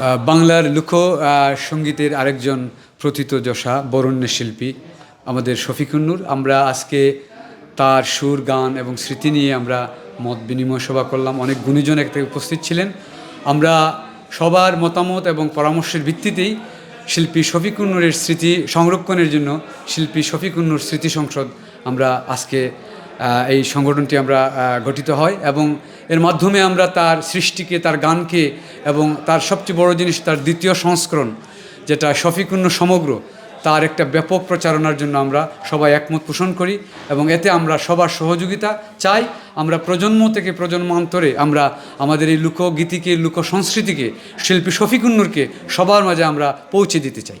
বাংলার লোক সঙ্গীতের আরেকজন প্রথিতযশা বরণ্য শিল্পী আমাদের শফিকুন্নুর আমরা আজকে তার সুর, গান এবং স্মৃতি নিয়ে আমরা মত বিনিময় সভা করলাম। অনেক গুণীজন একটা উপস্থিত ছিলেন। আমরা সবার মতামত এবং পরামর্শের ভিত্তিতেই শিল্পী শফিকুন্নুরের স্মৃতি সংরক্ষণের জন্য শিল্পী শফিকুন্নুর স্মৃতি সংসদ আমরা আজকে এই সংগঠনটি আমরা গঠিত হয় এবং এর মাধ্যমে আমরা তার সৃষ্টিকে, তার গানকে এবং তার সবচেয়ে বড় জিনিস, তার দ্বিতীয় সংস্করণ যেটা শফিকুন্ন সমগ্র, তার একটা ব্যাপক প্রচারণার জন্য আমরা সবাই একমত পোষণ করি এবং এতে আমরা সবার সহযোগিতা চাই। আমরা প্রজন্ম থেকে প্রজন্মান্তরে আমরা আমাদের এই লোকগীতিকে লোক সংস্কৃতিকে শিল্পী শফিকুন্নুরকে সবার মাঝে আমরা পৌঁছে দিতে চাই।